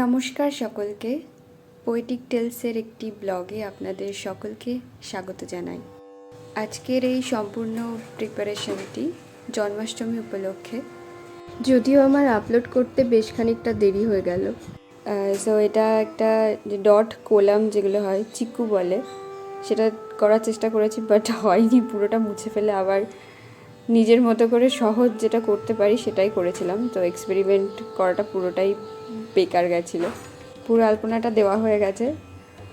নমস্কার সকলকে। পোয়েটিক টেলসের একটি ব্লগে আপনাদের সকলকে স্বাগত জানাই। আজকের এই সম্পূর্ণ প্রিপারেশনটি জন্মাষ্টমী উপলক্ষে। যদিও আমার আপলোড করতে বেশ খানিকটা দেরি হয়ে গেল। সো এটা একটা ডট কোলাম যেগুলো হয়, চিকু বলে, সেটা করার চেষ্টা করেছি বাট হয়নি, পুরোটা মুছে ফেলে আবার নিজের মতো করে সহজ যেটা করতে পারি সেটাই করেছিলাম। তো এক্সপেরিমেন্ট করাটা পুরোটাই বেকার গেছিল। পুরো আলপনাটা দেওয়া হয়ে গেছে।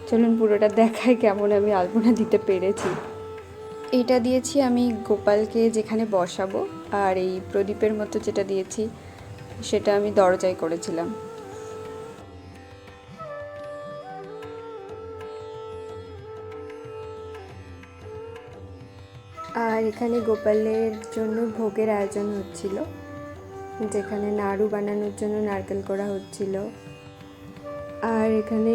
চলুন পুরোটা দেখাই কেমন আমি আলপনা দিতে পেরেছি। এটা দিয়েছি আমি গোপালকে যেখানে বসাবো, আর এই প্রদীপের মতো যেটা দিয়েছি, সেটা আমি দরজায় করেছিলাম। আর এখানে গোপালের জন্য ভোগের আয়োজন হচ্ছিল। যেখানে নাড়ু বানানোর জন্য নারকেল করা হচ্ছিল। আর এখানে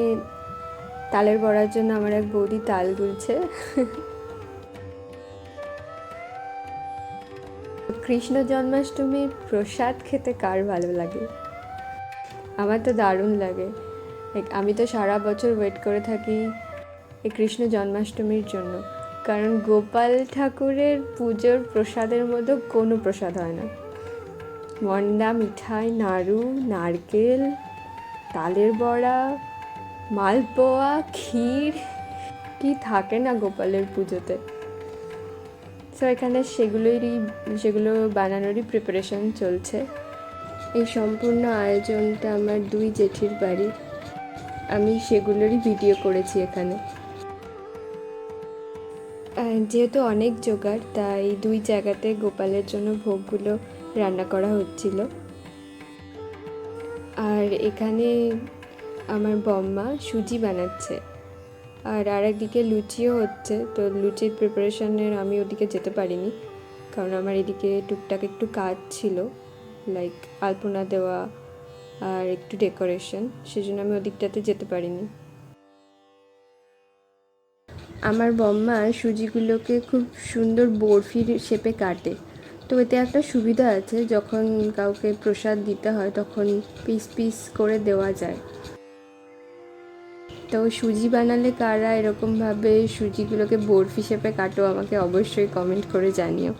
তালের বড়ার জন্য আমার এক বৌদি তাল গুলছে কৃষ্ণ জন্মাষ্টমীর প্রসাদ খেতে কার ভালো লাগে? আমার তো দারুণ লাগে। আমি তো সারা বছর ওয়েট করে থাকি এই কৃষ্ণ জন্মাষ্টমীর জন্য। কারণ গোপাল ঠাকুরের পুজোর প্রসাদের মতো কোনো প্রসাদ হয় না। মন্ডা, মিঠাই, নাড়ু, নারকেল, তালের বড়া, মালপোয়া, ক্ষীর, কি থাকে না গোপালের পুজোতে। সো এখানে সেগুলোরই, সেগুলো বানানোরই প্রিপারেশন চলছে। এই সম্পূর্ণ আয়োজনটা আমার দুই জেঠির বাড়ি। আমি সেগুলোরই ভিডিও করেছি এখানে। যেহেতু অনেক জোগাড়, তাই দুই জায়গাতে গোপালের জন্য ভোগগুলো রান্না করা হচ্ছিল। আর এখানে আমার বম্মা সুজি বানাচ্ছে। আর আরেকদিকে লুচিও হচ্ছে। তো লুচির প্রিপারেশনের আমি ওদিকে যেতে পারিনি। কারণ আমার এদিকে টুকটাক একটু কাজ ছিল। লাইক আলপনা দেওয়া আর একটু ডেকোরেশন সেজন্য আমি ওদিকটাতে যেতে পারিনি। আমার বম্মা সুজিগুলোকে খুব সুন্দর বরফির শেপে কাটে। তো এতে একটা সুবিধা আছে, যখন কাউকে প্রসাদ দিতে হয় তখন পিস পিস করে দেওয়া যায়। তো সুজি বানালে কারা এরকমভাবে সুজিগুলোকে বরফ হিসেবে কাটো আমাকে অবশ্যই কমেন্ট করে জানিও।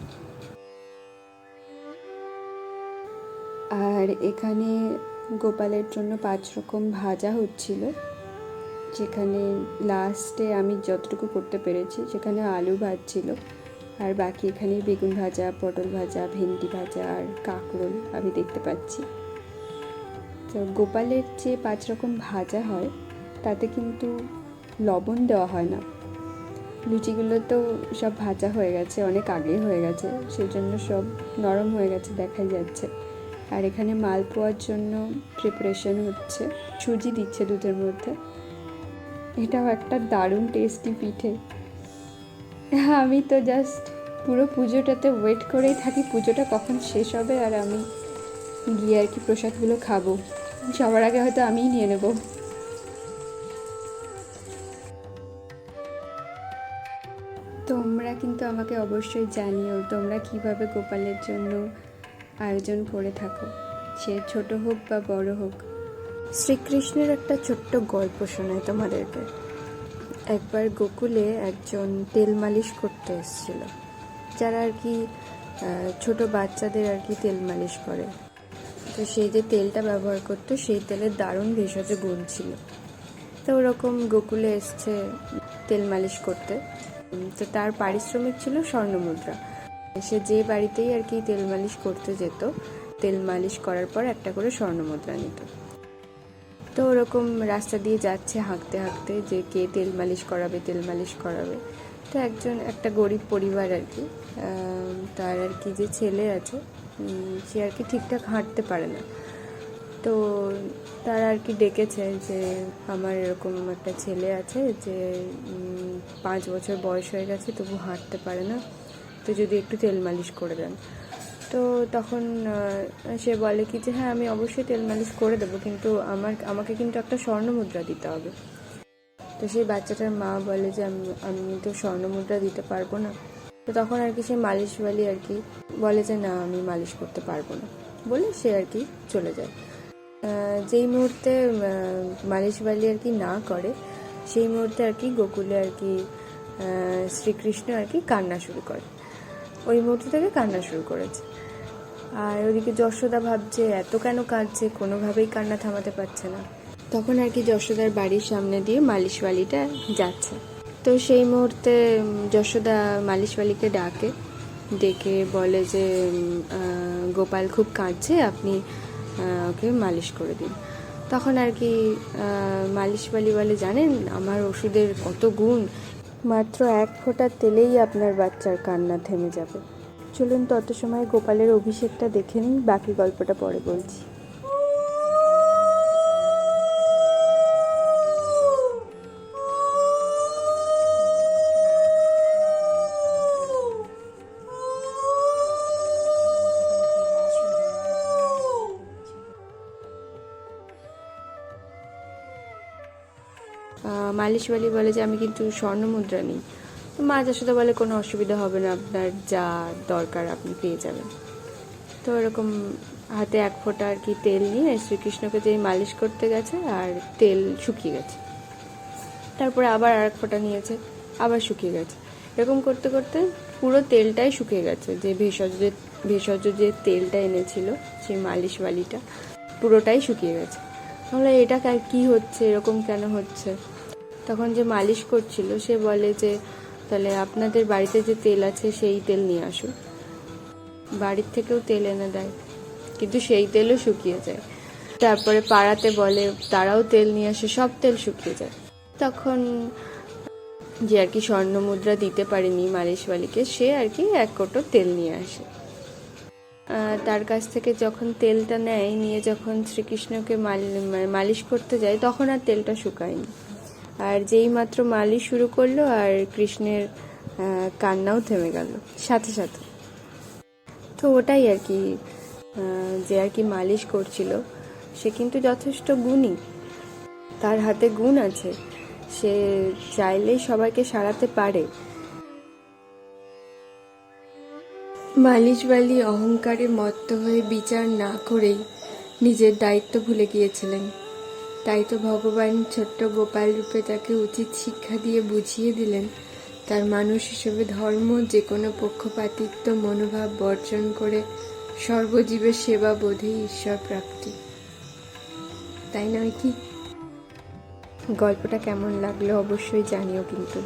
আর এখানে গোপালের জন্য পাঁচ রকম ভাজা হচ্ছিল, যেখানে লাস্টে আমি যতটুকু করতে পেরেছি সেখানে আলু ভাজছিল। আর বাকি এখানে বেগুন ভাজা, পটল ভাজা, ভেন্ডি ভাজা আর কাঁকরোল আমি দেখতে পাচ্ছি। তো গোপালের যে পাঁচ রকম ভাজা হয়, তাতে কিন্তু লবণ দেওয়া হয় না। লুচিগুলো তো সব ভাজা হয়ে গেছে, অনেক আগে হয়ে গেছে সেই জন্য সব নরম হয়ে গেছে, দেখাই যাচ্ছে। আর এখানে মালপোয়ার জন্য প্রিপারেশন হচ্ছে, সুজি দিচ্ছে দুধের মধ্যে। এটাও একটা দারুণ টেস্টি পিঠে। আমি তো জাস্ট পুরো পুজোটাতে ওয়েট করেই থাকি। পুজোটা কখন শেষ হবে আর আমি গিয়ে আর কি প্রসাদগুলো খাব। সবার আগে হয়তো আমিই নিয়ে নেব। তোমরা কিন্তু আমাকে অবশ্যই জানিও তোমরা কীভাবে গোপালের জন্য আয়োজন করে থাকো। সে ছোট হোক বা বড় হোক। শ্রীকৃষ্ণের একটা ছোট্ট গল্প শোনায় তোমাদেরকে। একবার গোকুলে একজন তেল মালিশ করতে এসেছিল, যারা আর কি ছোট বাচ্চাদের আর কি তেল মালিশ করে। তো সেই যে তেলটা ব্যবহার করতো, সেই তেলের দারুণ ভেষজ গুণ ছিল। তো ওরকম গোকুলে এসছে তেল মালিশ করতে। তো তার পারিশ্রমিক ছিল স্বর্ণমুদ্রা। সে যে বাড়িতেই আর কি তেল মালিশ করতে যেত, তেল মালিশ করার পর একটা করে স্বর্ণমুদ্রা নিত। তো ওরকম রাস্তা দিয়ে যাচ্ছে হাঁকতে হাঁকতে যে কে তেল মালিশ করাবে, তেল মালিশ করাবে। তো একজন, একটা গরিব পরিবার আর কি তার আর কি যে ছেলে আছে সে আর কি ঠিকঠাক হাঁটতে পারে না। তো তারা আর কি ডেকেছে যে আমার এরকম একটা ছেলে আছে যে পাঁচ বছর বয়স হয়ে গেছে, তবু হাঁটতে পারে না। তো যদি একটু তেল মালিশ করে দেন। তো তখন সে বলে কি যে হ্যাঁ আমি অবশ্যই তেল মালিশ করে দেবো কিন্তু আমার আমাকে কিন্তু একটা স্বর্ণ মুদ্রা দিতে হবে। তো সেই বাচ্চাটার মা বলে যে আমি আমি তো স্বর্ণ মুদ্রা দিতে পারব না। তো তখন আর কি সে মালিশওয়ালি আর কি বলে যে না আমি মালিশ করতে পারব না। বলে সে আর কি চলে যায়। যেই মুহূর্তে আহ, মালিশ বালি আর কি না করে সেই মুহূর্তে আর কি গোকুলে আর কি শ্রীকৃষ্ণ আর কি কান্না শুরু করে। ওই মুহূর্ত থেকে কান্না শুরু করেছে। আর ওদিকে যশোদা ভাবছে, এত কেন কাঁদছে? কোনোভাবেই কান্না থামাতে পারছে না। তখন আর কি যশোদার বাড়ির সামনে দিয়ে মালিশওয়ালিটা যাচ্ছে। তো সেই মুহূর্তে যশোদা মালিশওয়ালিকে ডাকে। ডেকে বলে যে গোপাল খুব কাঁদছে, আপনি ওকে মালিশ করে দিন। তখন আর কি মালিশওয়ালি বলে, জানেন, আমার ওষুধের কত গুণ। মাত্র এক ফোঁটা তেলেই আপনার বাচ্চার কান্না থেমে যাবে। চলুন তত সময় গোপালের অভিষেকটা দেখে নিই, বাকি গল্পটা পরে বলছি। মালিশওয়ালি বলে যে আমি কিন্তু স্বর্ণ মুদ্রা নিই। তো মা যশোদা বলে কোনো অসুবিধা হবে না, আপনার যা দরকার আপনি পেয়ে যাবেন। তো এরকম হাতে এক ফোঁটা আর কি তেল নিয়ে শ্রীকৃষ্ণকে যেই মালিশ করতে গেছে আর তেল শুকিয়ে গেছে। তারপরে আবার আর এক ফোঁটা নিয়েছে, আবার শুকিয়ে গেছে। এরকম করতে করতে পুরো তেলটাই শুকিয়ে গেছে, যে ভেষজ যে ভেষজ যে তেলটা এনেছিল, সেই মালিশ বালিটা পুরোটাই শুকিয়ে গেছে। তাহলে এটা কি হচ্ছে? এরকম কেন হচ্ছে? তখন যে মালিশ করছিল, সে বলে যে তাহলে আপনাদের বাড়িতে যে তেল আছে সেই তেল নিয়ে আসুন। বাড়ির থেকেও তেল এনে দেয়, কিন্তু সেই তেলও শুকিয়ে যায়। তারপরে পাড়াতে বলে, তারাও তেল নিয়ে আসে, সব তেল শুকিয়ে যায়। তখন যে আর কি স্বর্ণ মুদ্রা দিতে পারেনি মালিশওয়ালিকে, সে আর কি এক কোটো তেল নিয়ে আসে। তার কাছ থেকে যখন তেলটা নেয়, নিয়ে যখন শ্রীকৃষ্ণকে মানে মালিশ করতে যায়, তখন আর তেলটা শুকায়নি। আর যেই মাত্র মালিশ শুরু করল আর কৃষ্ণের কান্নাও থেমে গেল। সাথে সাথে। তো ওটাই আর কি যে আর কি মালিশ করছিল, সে কিন্তু যথেষ্ট গুণী। তার হাতে গুণ আছে। সে চাইলেই সবাইকে সারাতে পারে। মালিশ বালি অহংকারে মত্ত হয়ে বিচার না করেই নিজের দায়িত্ব ভুলে গিয়েছিলেন। তাই তো ভগবান ছোট্ট গোপাল রূপে তাকে উচিত শিক্ষা দিয়ে বুঝিয়ে দিলেন। তার মানুষ হিসেবে ধর্ম যে কোনো পক্ষপাতিত্ব, মনোভাব বর্জন করে সর্বজীবের সেবা বোধেই ঈশ্বর প্রাপ্তি। তাই নয় কি? গল্পটা কেমন লাগল অবশ্যই জানিও কিন্তু।